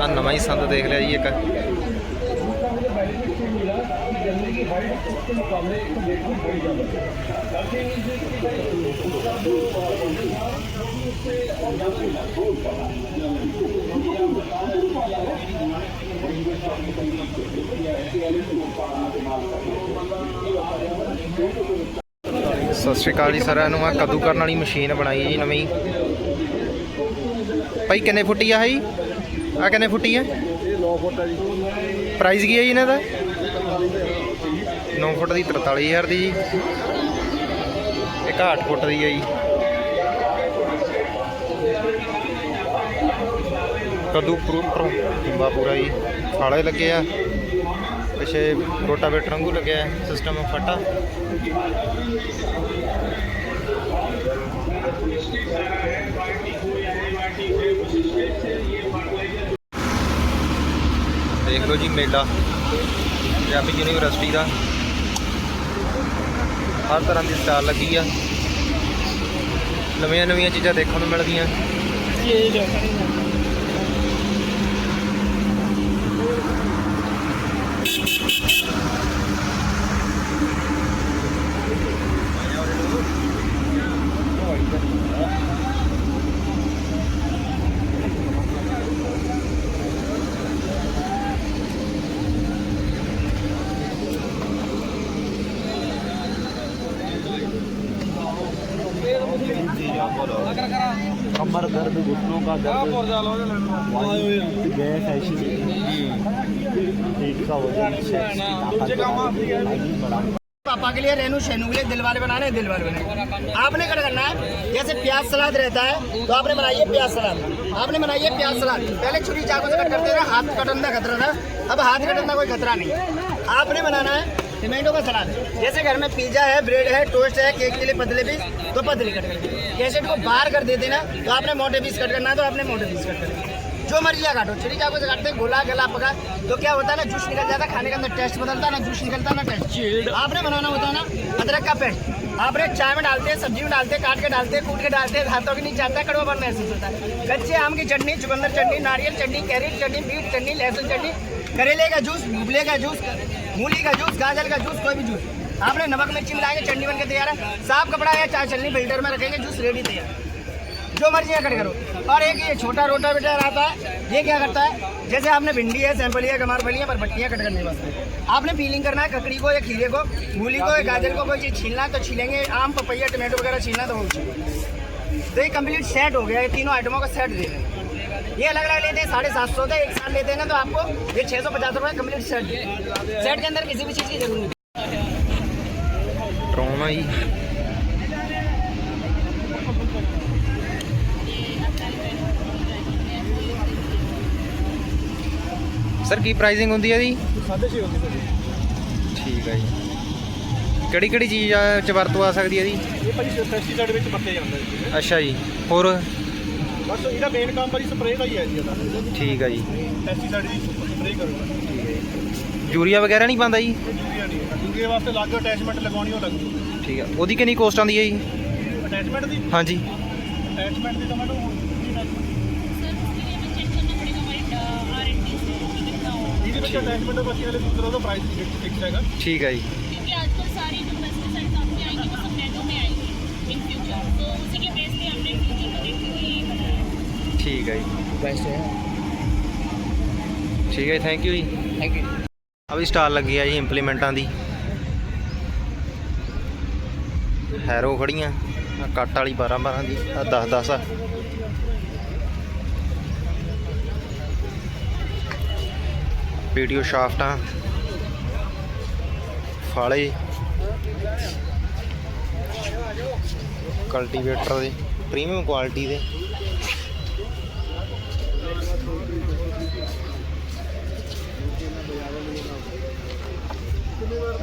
ਆ ਨਵਾਂ ਹੀ ਸੰਦ ਦੇਖ ਲਿਆ ਜੀ ਇੱਕ। ਸਤਿ ਸ਼੍ਰੀ ਅਕਾਲ ਜੀ ਸਾਰਿਆਂ ਨੂੰ ਆ ਕੱਦੂ ਕਰਨ ਵਾਲੀ ਮਸ਼ੀਨ ਬਣਾਈ ਜੀ ਨਵੀਂ। ਭਾਈ ਕਿੰਨੇ ਫੁੱਟੀ ਆ ਜੀ ਆ ਕਿੰਨੇ ਫੁੱਟੀ ਹੈ ਇਹ 9 ਫੁੱਟ ਹੈ ਜੀ ਪ੍ਰਾਈਸ ਕੀ ਹੈ ਜੀ ਇਹਨਾਂ ਦਾ? 9 ਫੁੱਟ ਦੀ 43000 ਦੀ ਜੀ। ਇੱਕ 8 ਫੁੱਟ ਦੀ ਹੈ ਜੀ। ਕੱਦੂ ਪ੍ਰੂਪਰ ਹੁੰਦਾ ਪੂਰਾ ਜੀ। ਫਾੜੇ ਲੱਗੇ ਆ। ਪਿੱਛੇ ਰੋਟਾਵੇਟਰ ਵਾਂਗੂ ਲੱਗਿਆ ਸਿਸਟਮ ਫਟਾ। ਦੇਖ ਲਓ ਜੀ ਮੇਲਾ, ਪੰਜਾਬੀ ਯੂਨੀਵਰਸਿਟੀ ਦਾ। ਹਰ ਤਰ੍ਹਾਂ ਦੀ ਸਟਾਲ ਲੱਗੀ ਆ। ਨਵੀਆਂ ਨਵੀਆਂ ਚੀਜ਼ਾਂ ਦੇਖਣ ਨੂੰ ਮਿਲਦੀਆਂ। पापा के लिए रेनू शेनू के लिए दिल वाले बनाने हैं, दिल वाले बनाने। आपने क्या करना है? जैसे प्याज सलाद रहता है तो आपने बनाइए प्याज सलाद। आपने बनाइए प्याज सलाद। पहले छुरी चाकू से कट करते थे हाथ कटन का खतरा था। अब हाथ कटन का कोई खतरा नहीं। आपने बनाना है टमाटो का सलाद जैसे घर में पिज्जा है ब्रेड है टोस्ट है केक के लिए पतले पीस तो पतले कट करके कैसेट को बाहर कर देते ना तो आपने मोटे पीस कट करना है तो आपने मोटे पीस कट करना जो मर्ज़ी का काटो छुरी चाकू से काटते हैं, गोला गला पका तो क्या होता है ना जूस निकल जाता है खाने के अंदर टेस्ट बदलता है ना जूस निकलता है ना टेस्ट आपने बनाना होता है ना अदरक का पेस्ट। आपने चाय में डालते हैं सब्ज़ी में डालते हैं काट के डालते हैं कूट के डालते हैं हाथों के नीचे आता है कड़वा महसूस होता है। कच्चे आम की चटनी चुकंदर चटनी नारियल चटनी कैरेट चटनी बीट चटनी लहसुन चटनी करेले का जूस भूबले का जूस मूली का जूस, गाजर का जूस, कोई भी जूस। आपने नमक, मिर्ची मिलाएँगे चटनी बन के तैयार है। साफ़ कपड़ा या चाय चलनी, फ़िल्टर में रखेंगे, जूस रेडी तैयार। जो मर्ज़ी है कट करो। और एक ये छोटा रोटा बेटा आता है, ये क्या करता है? जैसे आपने भिंडी है सैंपल है, कमार फली है, पर भट्टियाँ कट करने वास्ते आपने पीलिंग करना है, ककड़ी को या खीरे को, मूली को या गाजर को कोई चीज़ छीलना है तो छीलेंगे। आम, पपैया टमाटो वगैरह छीलना तो वो तो ये कंप्लीट सेट हो गया, ये तीनों आइटमों का सेट दे रहे हैं। ये अलग अलग लेते हैं साढ़े सात सौ का एक साथ लेते हैं ना तो आपको ये छः सौ पचास रुपये कंप्लीट सेट सेट के अंदर किसी भी चीज़ की जरूरत नहीं ਟਰੋਮਾ ਜੀ ਸਰ ਕੀ ਪ੍ਰਾਈਸਿੰਗ ਹੁੰਦੀ ਹੈ ਜੀ साढ़े छः होती है ਠੀਕ ਹੈ ਜੀ ਕਿਹੜੀ ਕਿਹੜੀ ਚੀਜ਼ ਆ ਚ ਵਰਤੋਂ ਆ ਸਕਦੀ ਹੈ ਜੀ ਇਹ ਭਾਜੀ ਪੈਸਟੀਸਾਈਡ ਵਿੱਚ ਵਰਤਿਆ ਜਾਂਦਾ ਜੀ ਅੱਛਾ ਜੀ ਹੋਰ ਬਸ ਇਹਦਾ ਮੇਨ ਕੰਮ ਭਾਜੀ ਸਪਰੇਅ ਦਾ ਹੀ ਹੈ ਜੀ ਇਹਦਾ। ਠੀਕ ਹੈ ਜੀ। ਪੈਸਟੀਸਾਈਡ ਦੀ ਸਪਰੇਅ ਕਰੂਗਾ ਯੂਰੀਆ ਵਗੈਰਾ ਨਹੀਂ ਪਾਉਂਦਾ ਜੀ? ਇਹ ਯੂਰੀਆ ਨਹੀਂ ਹੈ ਯੂਰੀਆ ਵਾਸਤੇ ਅਲੱਗ ਅਟੈਚਮੈਂਟ ਲਗਾਉਣੀ ਉਹ ਲੱਗੂ ਠੀਕ ਹੈ ਉਹਦੀ ਕਿੰਨੀ ਕੋਸਟ ਆਉਂਦੀ ਹੈ ਜੀ? ਅਟੈਚਮੈਂਟ ਦੀ? ਹਾਂਜੀ। ਅਟੈਚਮੈਂਟ ਦੀ ਤਾਂ ਮੈਨੂੰ ਇਹਦੇ ਵਿੱਚ ਅਟੈਚਮੈਂਟ ਦਾ ਬਾਕੀ ਹਲੇ ਦੂਸਰਾ ਉਹਦਾ ਪ੍ਰਾਈਸ ਫਿਕਸ ਹੈਗਾ। ਠੀਕ ਹੈ ਜੀ। ਠੀਕ ਹੈ ਜੀ। ਬੈਸਟ ਹੈ। ਠੀਕ ਹੈ ਥੈਂਕ ਯੂ ਜੀ। ਥੈਂਕ ਯੂ ਆ ਵੀ ਸਟਾਲ ਲੱਗੀ ਆ ਜੀ ਇੰਪਲੀਮੈਂਟਾਂ ਦੀ। ਹੈਰੋ ਖੜੀਆਂ ਆਹ ਕੱਟ ਵਾਲੀ 12 12 ਦੀ ਆ 10 10 ਆ। ਵੀਡੀਓ ਸ਼ਾਫਟਾਂ ਫਾਲੇ ਕਲਟੀਵੇਟਰ ਦੇ ਪ੍ਰੀਮੀਅਮ ਕੁਆਲਿਟੀ ਦੇ।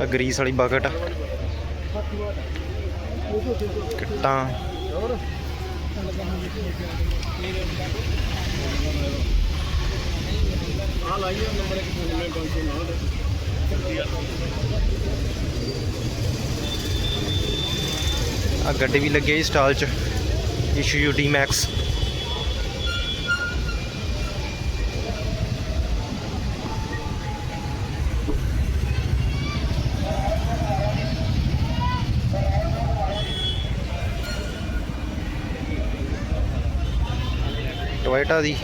ਆ ਗਰੀਸ ਵਾਲੀ ਬਕਟ। ਕਿੱਟਾਂ। ਆ ਲਾਈਏ ਨੰਬਰ ਇੱਕ ਫੋਨ ਮੈਂ 509 ਆ ਗੱਡੀ ਵੀ ਲੱਗੀ ਹੈ ਸਟਾਲ 'ਚ। ਇਸ਼ੂ ਡੀ ਮੈਕਸ ਬੇਟਾ ਦੀ।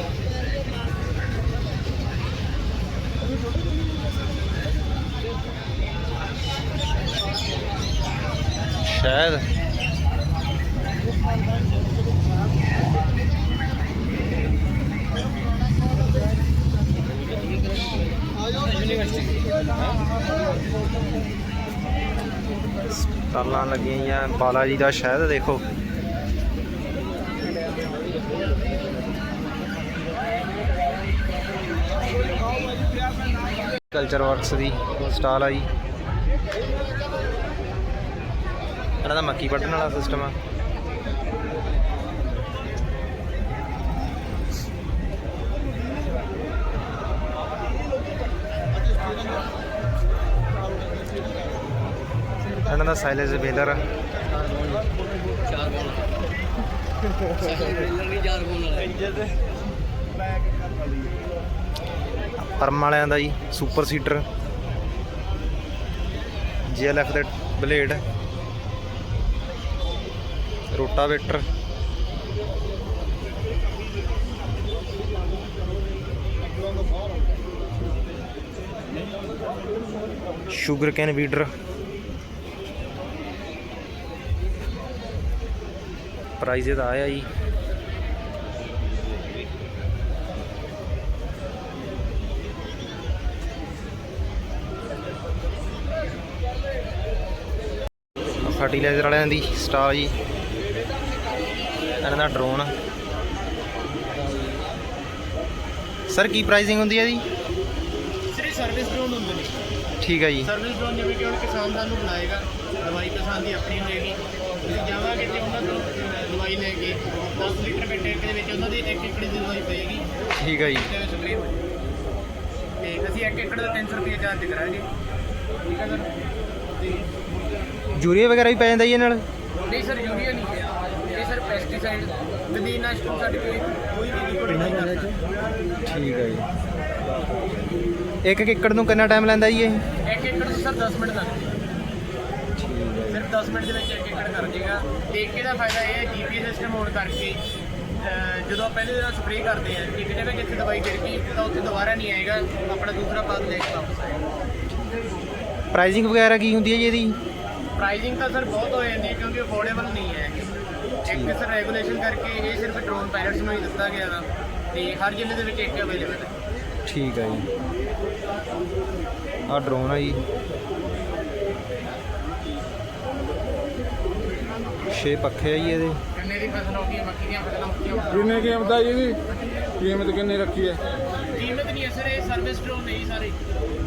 ਸ਼ਾਇਦ। ਸਟਾਲਾਂ ਲੱਗੀਆਂ ਬਾਲਾ ਜੀ ਦਾ ਸ਼ਹਿਦ ਦੇਖੋ। ਕਲਚਰ ਵਰਕਸ ਦੀ ਸਟਾਲ ਆ ਜੀ। ਇਹਨਾਂ ਦਾ ਮੱਕੀ ਵੱਢਣ ਵਾਲਾ ਸਿਸਟਮ ਆ। ਇਹਨਾਂ ਦਾ ਸਾਈਲੈਂਸ ਵੇਲਰ ਆ। ਪਰਮ ਵਾਲਿਆਂ ਦਾ ਜੀ ਸੁਪਰ ਸੀਟਰ ਜੀਐਲਐਫ ਦੇ blade. Rotavator sugar cane weeder price ਇਹਦਾ ਆਇਆ ਜੀ। ਫਰਟੀਲਾਈਜ਼ਰ ਵਾਲਿਆਂ ਦੀ ਸਟਾਰ ਜੀ। ਇਹਨਾਂ ਦਾ ਡਰੋਨ ਸਰ ਕੀ ਪ੍ਰਾਈਸਿੰਗ ਹੁੰਦੀ ਹੈ ਜੀ? ਸਿਰਫ ਸਰਵਿਸ ਡਰੋਨ ਹੁੰਦੇ ਨੇ। ਠੀਕ ਹੈ ਜੀ। ਸਰਵਿਸ ਡਰੋਨ ਜਿਵੇਂ ਕਿ ਹੁਣ ਕਿਸਾਨ ਸਾਨੂੰ ਬੁਲਾਏਗਾ ਦਵਾਈ ਕਿਸਾਨ ਦੀ ਆਪਣੀ ਹੋਏਗੀ ਅਸੀਂ ਜਾਵਾਂਗੇ ਤੇ ਉਹਨਾਂ ਤੋਂ ਦਵਾਈ ਲੈ ਕੇ 10 ਲੀਟਰ ਦੇ ਟੈਂਕ ਦੇ ਵਿੱਚ ਉਹਨਾਂ ਦੀ 1 ਏਕੜ ਦੀ ਦਵਾਈ ਪਏਗੀ। ਠੀਕ ਹੈ ਜੀ। ਤੇ ਅਸੀਂ 1 ਏਕੜ ਦਾ 300 ਰੁਪਏ ਚਾਰਜ ਕਰਾਂਗੇ। ਠੀਕ ਹੈ ਸਰ ਯੂਰੀਆ ਵਗੈਰਾ ਵੀ ਪੈ ਜਾਂਦਾ ਜੀ ਇਹ ਨਾਲ? ਨਹੀਂ ਸਰ ਯੂਰੀਆ ਨਹੀਂ ਇਹ ਸਰ ਪੈਸਟੀਸਾਈਡ ਨਦੀਨ ਨਾਸ਼ਟਮ ਸਰਟੀਫਿਕੇਟ ਕੋਈ ਵੀ ਲਿਕੁਇਡ ਨਹੀਂ ਕਰਦਾ ਠੀਕ ਹੈ ਜੀ। ਇੱਕ ਏਕੜ ਨੂੰ ਕਿੰਨਾ ਟਾਈਮ ਲੈਂਦਾ ਜੀ ਇਹ? ਇੱਕ ਏਕੜ ਨੂੰ ਸਰ 10 ਮਿੰਟ ਲੱਗਦੇ ਸਿਰਫ 10 ਮਿੰਟ ਦੇ ਵਿੱਚ ਇੱਕ ਏਕੜ ਕਰ ਜੇਗਾ। ਤੇ ਇੱਕ ਇਹਦਾ ਫਾਇਦਾ ਇਹ ਹੈ ਜੀਪੀਐਸ ਸਿਸਟਮ ਹੋਣ ਕਰਕੇ ਜਦੋਂ ਪਹਿਲੇ ਦਿਨ ਸਪਰੇਅ ਕਰਦੇ ਆ ਇੱਕ ਜਗ੍ਹਾ ਜਿੱਥੇ ਦਵਾਈ ਗਿਰ ਗਈ ਤਾਂ ਉੱਥੇ ਦੁਬਾਰਾ ਨਹੀਂ ਆਏਗਾ ਆਪਣਾ ਦੂਸਰਾ ਪਾਸ ਲੈ ਕੇ ਵਾਪਸ ਆਏਗਾ। ਪ੍ਰਾਈਸਿੰਗ ਵਗੈਰਾ ਕੀ ਹੁੰਦੀ ਹੈ ਜੀ ਇਹਦੀ? ਪ੍ਰਾਈਸਿੰਗ ਤਾਂ ਸਰ ਬਹੁਤ ਹੋ ਜਾਂਦੀ ਹੈ ਕਿਉਂਕਿ ਅਫੋਰਡੇਬਲ ਨਹੀਂ ਹੈ। ਇੱਕ ਸਰ ਰੈਗੂਲੇਸ਼ਨ ਕਰਕੇ ਇਹ ਸਿਰਫ ਡਰੋਨ ਪਾਇਲਟਸ ਨੂੰ ਹੀ ਦਿੱਤਾ ਗਿਆ ਵਾ ਤੇ ਹਰ ਜ਼ਿਲ੍ਹੇ ਦੇ ਵਿੱਚ ਇੱਕ ਅਵੇਲੇਬਲ ਹੈ। ਠੀਕ ਹੈ ਜੀ। ਆਹ ਡਰੋਨ ਹੈ ਜੀ। ਛੇ ਪੱਖੇ ਆ ਜੀ ਇਹਦੇ। ਗੰਨੇ ਦੀ ਫਸਲ ਹੋ ਗਈ ਮੱਕੀ ਦੀਆਂ ਫਸਲਾਂ ਮੁੱਕੀਆਂ ਕਿੰਨੇ ਕੀਮਤ ਆ ਜੀ ਇਹਦੀ? ਕੀਮਤ ਕਿੰਨੀ ਰੱਖੀ ਹੈ? ਕੀਮਤ ਨਹੀਂ ਹੈ ਸਰ ਇਹ ਸਰਵਿਸ ਡਰੋਨ ਨਹੀਂ ਸਾਰੇ।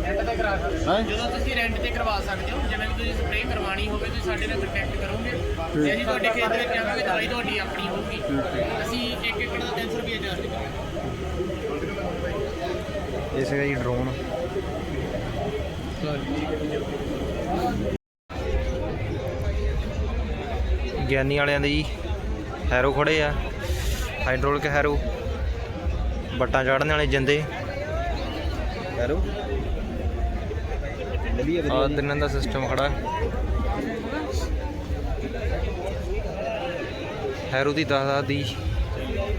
ਰੈਂਟ ਤੇ ਕਰਾ ਸਕਦੇ ਹੋ। ਹੈਂ? ਜਦੋਂ ਤੁਸੀਂ ਰੈਂਟ ਤੇ ਕਰਵਾ ਸਕਦੇ ਹੋ ਜਿਵੇਂ ਵੀ ਤੁਸੀਂ ਸਪਰੇਅ ਕਰਵਾਉਣੀ ਹੋਵੇ ਤੁਸੀਂ ਸਾਡੇ ਨਾਲ ਕੰਟੈਕਟ ਕਰੋਗੇ। ਤੇ ਅਸੀਂ ਤੁਹਾਡੇ ਖੇਤ ਵਿੱਚ ਜਾਵਾਂਗੇ ਦਵਾਈ ਤੁਹਾਡੀ ਆਪਣੀ ਹੋਊਗੀ। ਅਸੀਂ ਇੱਕ ਏਕੜ ਦਾ 300 ਰੁਪਏ ਚਾਰਜ ਕਰਾਂਗੇ ਇਹ ਸੀਗਾ ਜੀ ਡਰੋਨ ਗਿਆਨੀ ਵਾਲਿਆਂ ਦੇ ਜੀ ਹੈਰੋ ਖੜੇ ਆ ਹਾਈਡ੍ਰੋਲਿਕ ਹੈਰੋ। ਬੱਟਾਂ ਚਾੜਨ ਵਾਲੇ ਜਿੰਦੇ। ਹੈਰੋ? ਆ ਤਿੰਨਾਂ ਦਾ ਸਿਸਟਮ ਖੜਾ। ਹੈਰੋ ਦੀ 10 ਦੀ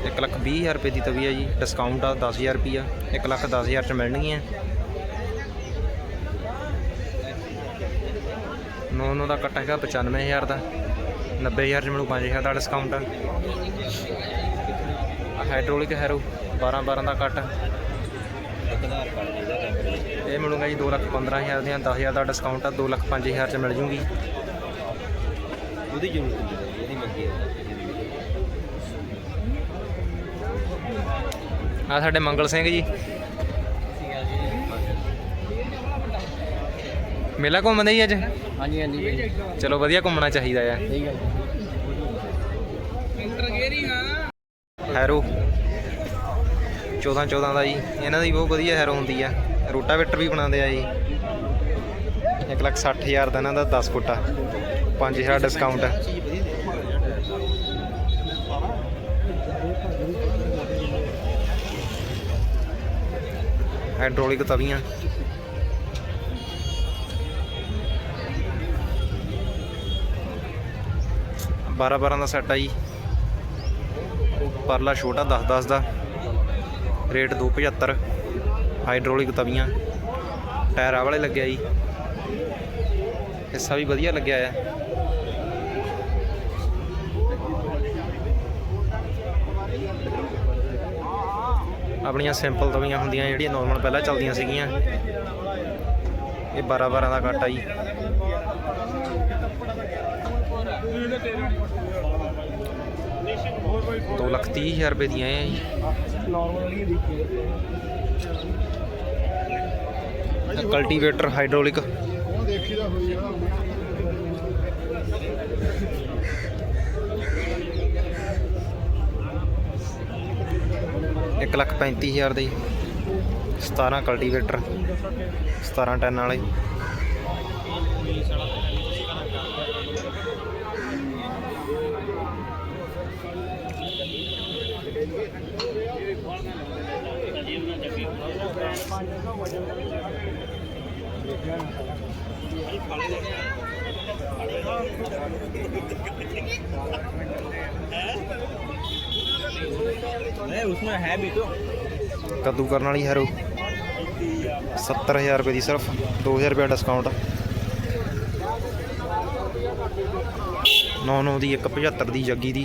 1 ਲੱਖ 20 ਹਜ਼ਾਰ ਰੁਪਏ ਦੀ ਤਵੀ ਹੈ ਜੀ। ਡਿਸਕਾਊਂਟ ਆ 10000 ਰੁਪਿਆ 1 ਲੱਖ 10000 ਚ ਮਿਲਣਗੀਆਂ। ਨੌ ਨੌ ਦਾ ਕੱਟ ਹੈਗਾ 95000 ਦਾ। 90000 ਚ ਮਿਲੂ 5000 ਦਾ ਡਿਸਕਾਊਂਟ ਆ। ਹਾਈਡ੍ਰੋਲਿਕ ਹੈਰੋ 12 12 ਦਾ ਕੱਟ। ਮਿਲੂਗਾ ਜੀ 2 ਲੱਖ 15000 ਦੀਆਂ 10000 ਦਾ ਡਿਸਕਾਊਂਟ ਆ 2 ਲੱਖ 5000 ਚ ਮਿਲ ਜੂਗੀ। ਉਹਦੀ ਜ਼ਰੂਰਤ ਨਹੀਂ ਹੈ ਇਹਦੀ ਮੰਗੀ ਹੈ। ਆ ਸਾਡੇ ਮੰਗਲ ਸਿੰਘ ਜੀ। ਮੇਲਾ ਘੁੰਮਦੇ ਜੀ ਅੱਜ? ਹਾਂਜੀ ਹਾਂਜੀ ਚਲੋ ਵਧੀਆ ਘੁੰਮਣਾ ਚਾਹੀਦਾ ਆ। ਠੀਕ ਹੈ। ਹੈਰੋ। 14 14 ਦਾ ਜੀ ਇਹਨਾਂ ਦੀ ਬਹੁਤ ਵਧੀਆ ਹੈਰੋ ਹੁੰਦੀ ਆ। ਰੋਟਾਵੇਟਰ ਵੀ ਬਣਾਉਂਦੇ ਆ ਜੀ। 1 ਲੱਖ 60 ਹਜ਼ਾਰ ਦਾ ਇਹਨਾਂ ਦਾ 10 ਫੁੱਟ ਆ। 5000 ਡਿਸਕਾਊਂਟ ਆ। ਹਾਈਡ੍ਰੋਲਿਕ ਤਵੀਆਂ। ਬਾਰਾਂ ਬਾਰਾਂ ਦਾ ਸੈੱਟ ਆ ਜੀ। ਪਰਲਾ ਛੋਟਾ 10 10 ਦਾ। ਰੇਟ 275 ਹਾਈਡ੍ਰੋਲਿਕ ਤਵੀਆਂ, ਟਾਇਰ ਵਾਲੇ ਲੱਗਿਆ ਜੀ। ਹਿੱਸਾ ਵੀ ਵਧੀਆ ਲੱਗਿਆ ਆ। ਆਪਣੀਆਂ ਸਿੰਪਲ ਤਵੀਆਂ ਹੁੰਦੀਆਂ ਜਿਹੜੀਆਂ ਨਾਰਮਲ ਪਹਿਲਾਂ ਚੱਲਦੀਆਂ ਸੀਗੀਆਂ। ਇਹ 12 12 ਦਾ ਕੱਟ ਆ ਜੀ। ਦੋ ਲੱਖ ਤੀਹ ਹਜ਼ਾਰ ਰੁਪਏ ਦੀਆਂ ਆ ਜੀ। Cultivator hydraulic. ਇੱਕ ਲੱਖ ਪੈਂਤੀ ਹਜ਼ਾਰ ਦੇ 17 ਕਲਟੀਵੇਟਰ 17 ਟਨ ਵਾਲੇ। उसमें है भी तो ਕੱਦੂ ਕਰਨ ਵਾਲੀ ਹੈਰੋ 70000 ਰੁਪਏ ਦੀ ਸਿਰਫ 2000 ਰੁਪਏ ਡਿਸਕਾਊਂਟ 99 ਦੀ 175 ਦੀ ਜੱਗੀ ਦੀ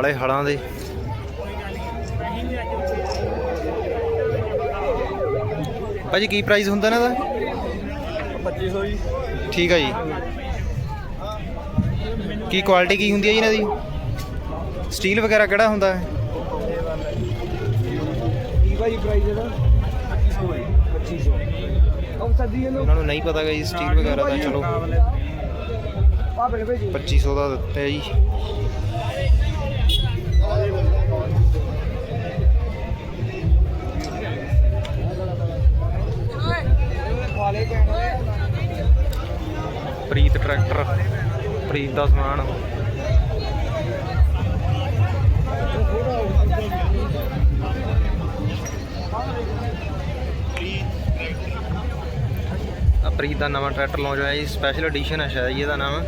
ਫਾਲੇ ਹਲਾਂ ਦੇ। ਭਾਜੀ ਕੀ ਪ੍ਰਾਈਸ ਹੁੰਦਾ ਇਹਨਾਂ ਦਾ? 2500 ਜੀ। ਠੀਕ ਹੈ ਜੀ। ਕੀ ਕੁਆਲਿਟੀ ਕੀ ਹੁੰਦੀ ਹੈ ਜੀ ਇਹਨਾਂ ਦੀ? ਸਟੀਲ ਵਗੈਰਾ ਕਿਹੜਾ ਹੁੰਦਾ ਹੈ? ਕੀ ਭਾਈ ਪ੍ਰਾਈਸ ਇਹਦਾ? 2500 ਹੈ 2500 ਉਹ ਸੱਦੀ ਇਹਨੂੰ ਨੂੰ ਨਹੀਂ ਪਤਾ ਗਾ ਜੀ ਸਟੀਲ ਵਗੈਰਾ ਦਾ ਚਲੋ। ਆ ਬੜੇ ਭਾਈ 2500 ਦਾ ਦਿੱਤਾ ਜੀ। ਪ੍ਰੀਤ ਟਰੈਕਟਰ ਪ੍ਰੀਤ ਦਾ ਸਮਾਨ। ਪ੍ਰੀਤ ਦਾ ਨਵਾਂ ਟਰੈਕਟਰ ਲਾਂਚ ਹੋਇਆ ਜੀ ਸਪੈਸ਼ਲ ਐਡੀਸ਼ਨ ਹੈ ਸ਼ਾਇਦ ਇਹਦਾ ਨਾਮ।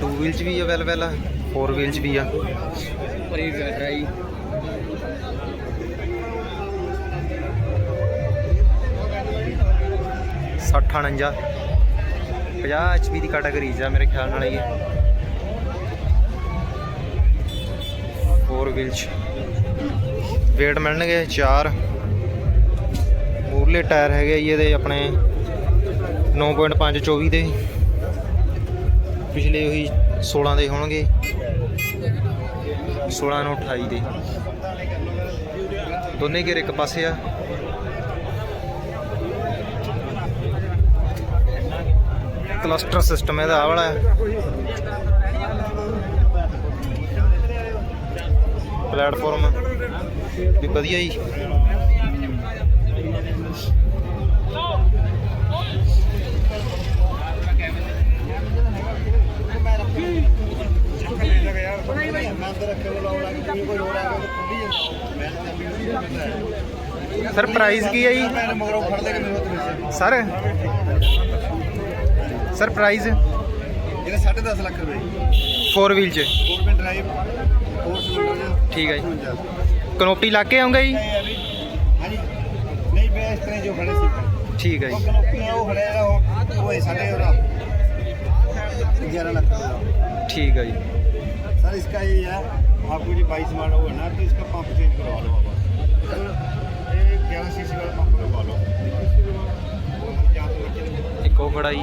ਟੂ ਵੀਲ ਚ ਵੀ ਅਵੇਲੇਬਲ ਆ ਫੋਰ ਵੀਲ ਚ ਵੀ ਆ। ਪ੍ਰੀਤ ਟਰੈਕਟਰ ਹੈ ਜੀ। 60 49 50 ਐਚਪੀ ਦੀ ਕੈਟਾਗਰੀ ਚ ਆ ਮੇਰੇ ਖਿਆਲ ਨਾਲ ਇਹ। 4 ਵੀਲ ਚ। ਵੇਟ ਮਿਲਣਗੇ 4 ਮੂਰਲੇ ਟਾਇਰ ਹੈਗੇ ਜੀ ਇਹਦੇ ਆਪਣੇ 9.5 24 ਦੇ। ਪਿਛਲੇ ਉਹੀ 16 ਦੇ ਹੋਣਗੇ। 16 ਨੂੰ 28 ਦੇ। ਦੋਨੇ ਗੇਰ ਇੱਕ ਪਾਸੇ ਆ। ਕਲਸਟਰ ਸਿਸਟਮ ਇਹਦਾ ਆਹ ਵਾਲਾ ਹੈ। ਪਲੇਟਫਾਰਮ ਵੀ ਵਧੀਆ ਜੀ। ਸਰ ਪ੍ਰਾਈਸ ਕੀ ਹੈ ਜੀ? ਸਰ ਸਰ ਪ੍ਰਾਈਸ ਇਹਦਾ 10.5 ਲੱਖ ਰੁਪਏ। 4 ਵੀਲ 'ਚ? 4 ਵੀਲ ਡਰਾਈਵ 4 ਸਿਲੰਡਰ ਠੀਕ ਹੈ ਜੀ। ਕਨੋਪੀ ਲਾ ਕੇ ਆਉਂਗਾ ਜੀ? ਹਾਂਜੀ। ਨਹੀਂ ਬੇ ਇਸ ਜੋ ਖੜੇ ਸੀ। ਠੀਕ ਹੈ ਜੀ। ਕਨੋਪੀ ਉਹ ਖੜੇ ਜਿਹੜਾ ਉਹ ਉਹ ਸਾਡੇ ਉਹਦਾ। 11 ਲੱਖ ठीक है जी सर इसका ये है आपको जी बाईस माडल हुआ ना तो इसका पंप चेंज करवा लो ग्यारह सी सी वाला पंप करवा लो एक और खड़ा जी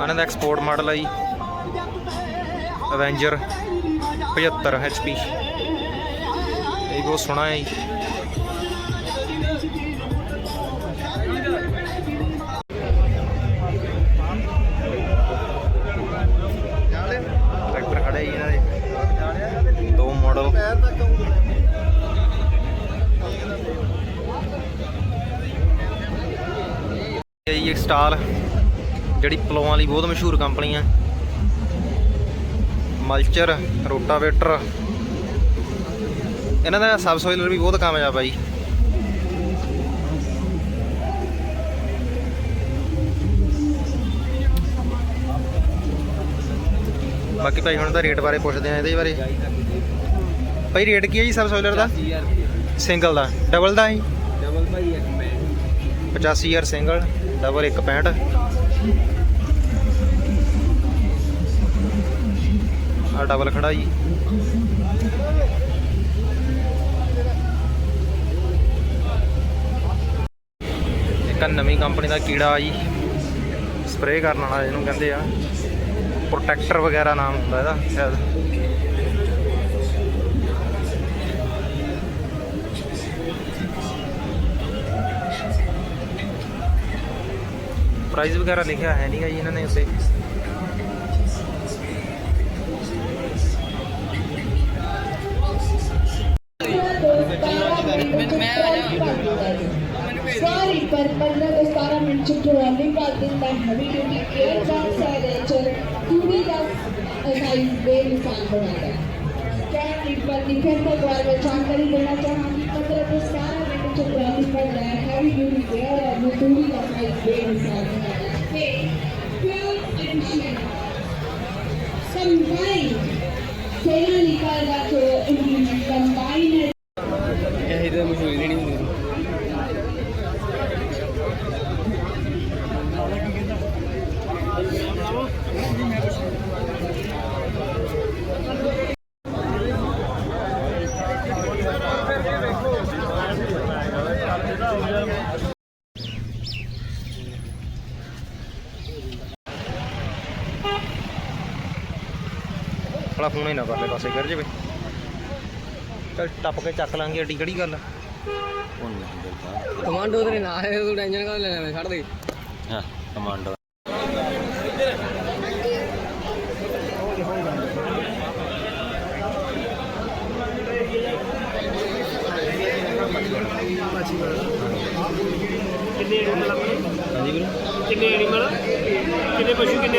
ਆਨੰਦ ਦਾ ਐਕਸਪੋਰਟ ਮਾਡਲ ਆ ਜੀ। ਅਵੈਂਜਰ 75 HP ਇਹ ਬਹੁਤ ਸੋਹਣਾ ਹੈ ਜੀ। ਟਰੈਕਟਰ ਖੜੇ ਜੀ ਇਹਨਾਂ ਦੇ। ਦੋ ਮਾਡਲ ਇਹ ਇੱਕ ਸਟਾਲ। ਜਿਹੜੀ ਪਲੋਆਂ ਲਈ ਬਹੁਤ ਮਸ਼ਹੂਰ ਕੰਪਨੀ ਆ। Mulcher rotavator. ਇਹਨਾਂ ਦਾ ਸਬ ਸੋਇਲਰ ਵੀ ਬਹੁਤ ਕਾਮਯਾਬ ਆ ਜੀ ਬਾਕੀ ਭਾਈ ਹੁਣ ਤਾਂ ਰੇਟ ਬਾਰੇ ਪੁੱਛਦੇ ਆ ਇਹਦੇ ਬਾਰੇ। ਭਾਈ ਰੇਟ ਕੀ ਹੈ ਜੀ ਸਬ ਸੋਇਲਰ ਦਾ? 80000 ਸਿੰਗਲ ਦਾ। ਡਬਲ ਦਾ ਜੀ? ਡਬਲ ਭਾਈ ਇੱਕ ਮੈਂ। 85000 ਸਿੰਗਲ ਡਬਲ 165 ਆ ਡਬਲ ਖੜਾ ਜੀ। ਇੱਕ ਨਵੀਂ ਕੰਪਨੀ ਦਾ ਕੀੜਾ ਆ ਜੀ। ਸਪਰੇਅ ਕਰਨ ਵਾਲਾ ਜਿਹਨੂੰ ਕਹਿੰਦੇ ਆ। ਪ੍ਰੋਟੈਕਟਰ ਵਗੈਰਾ ਨਾਮ ਹੁੰਦਾ ਇਹਦਾ, ਸ਼ਾਇਦ। ਪ੍ਰਾਈਸ ਵਗੈਰਾ ਲਿਖਿਆ ਹੈ ਨਹੀਂਗਾ ਜੀ ਇਹਨਾਂ ਨੇ ਉੱਤੇ। सतारह मिनट चुप ट्रॉली का दिन का heavy duty aircraft silencer पूरी का साइज बेमिसाल बनाता है क्या पर निखिल का द्वारा मैं जानकारी देना चाहूँगी पंद्रह से सतारह मिनट चुप ट्रॉली पर नया हैवी ड्यूटी एयर और मजदूरी का साइज बेमिसाल बनाता है प्योर एडिशन कंबाइन सेना निकाल तो इनकी कंबाइन है ਫੋਨ ਹੀ ਨਾ ਪਰਲੇ ਪਾਸੇ ਕਰ ਜਾਵੇ। ਚੱਲ ਟੱਪ ਕੇ ਚੱਕ ਲਾਂਗੇ ਏਡੀ ਕਿਹੜੀ ਗੱਲ ਆ। ਕਮਾਂਡੋ ਤੇਰੇ ਨਾਲ ਹੈ ਤੂੰ ਟੈਨਸ਼ਨ ਕਰ ਲੈਣਾ ਮੈਂ ਛੱਡ ਦੇ। ਹਾਂ ਕਮਾਂਡੋ। ਹਾਂਜੀ ਵੀਰੇ। ਕਿੰਨੇ ਐਨੀਮਲ ਕਿੰਨੇ ਪਸ਼ੂ ਕਿੰਨੇ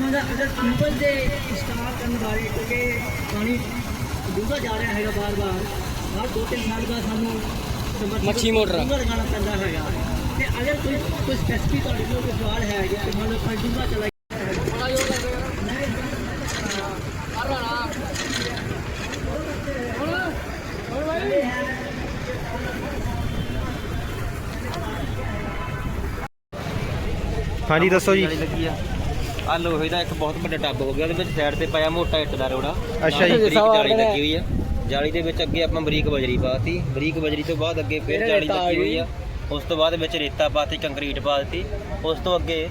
ਚਾਹਾਂਗਾ ਅਗਰ ਸਿੰਬਲ ਦੇ ਇਸਤੇਮਾਲ ਕਰਨ ਬਾਰੇ ਕਿਉਂਕਿ ਪਾਣੀ ਡੂੰਘਾ ਜਾ ਰਿਹਾ ਹੈਗਾ ਬਾਰ-ਬਾਰ ਹਰ ਦੋ ਤਿੰਨ ਸਾਲ ਬਾਅਦ ਸਾਨੂੰ ਮੱਛੀ ਮੋਟਰ। ਲਗਾਉਣਾ ਪੈਂਦਾ ਹੈਗਾ। ਤੇ ਅਗਰ ਕੋਈ ਕੋਈ ਸਪੈਸੀਫਿਕ ਤੁਹਾਡੇ ਕੋਲ ਕੋਈ ਸਵਾਲ ਹੈ ਕਿ ਮੰਨ ਲਓ ਪਾਣੀ ਡੂੰਘਾ ਚਲਾ ਹਾਂਜੀ ਦੱਸੋ ਜੀ। ਜਾਲੀ ਲੱਗੀ ਆ। ਆ ਲੋਹੇ ਦਾ ਇੱਕ ਬਹੁਤ ਵੱਡਾ ਟੱਬ ਹੋ ਗਿਆ ਉਹਦੇ ਵਿੱਚ ਸਾਈਡ ਤੇ ਪਾਇਆ ਮੋਟਾ ਇੱਟ ਦਾ ਰੋੜਾ। ਅੱਛਾ ਜੀ। ਬਰੀਕ ਜਾਲੀ ਲੱਗੀ ਹੋਈ ਆ। ਜਾਲੀ ਦੇ ਵਿੱਚ ਅੱਗੇ ਆਪਾਂ ਬਰੀਕ ਬਜਰੀ ਪਾਤੀ। ਬਰੀਕ ਬਜਰੀ ਤੋਂ ਬਾਅਦ ਅੱਗੇ ਫਿਰ ਜਾਲੀ ਲੱਗੀ ਹੋਈ ਆ। ਉਸ ਤੋਂ ਬਾਅਦ ਵਿੱਚ ਰੇਤਾ ਪਾਤੀ ਕੰਕਰੀਟ ਪਾ ਦਿੱਤੀ ਉਸ ਤੋਂ ਅੱਗੇ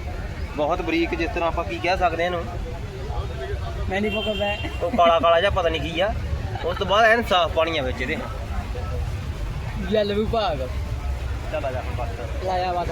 ਬਹੁਤ ਬਰੀਕ ਜਿਸ ਤਰ੍ਹਾਂ ਆਪਾਂ ਕੀ ਕਹਿ ਸਕਦੇ ਹਾਂ ਇਹਨੂੰ। ਮੈਂ ਨਹੀਂ ਪਕੜਦਾ ਉਹ ਕਾਲਾ ਕਾਲਾ ਜਿਹਾ ਪਤਾ ਨਹੀਂ ਕੀ ਆ। ਉਸ ਤੋਂ ਬਾਅਦ ਐਨ ਸਾਫ਼ ਪਾਣੀ ਆ ਵਿੱਚ ਇਹਦੇ ਜਲ ਵਿਭਾਗ ਚੱਲ ਆ ਜਾ ਆਪਾਂ ਬਸ ਲਾਇਆ ਵਾ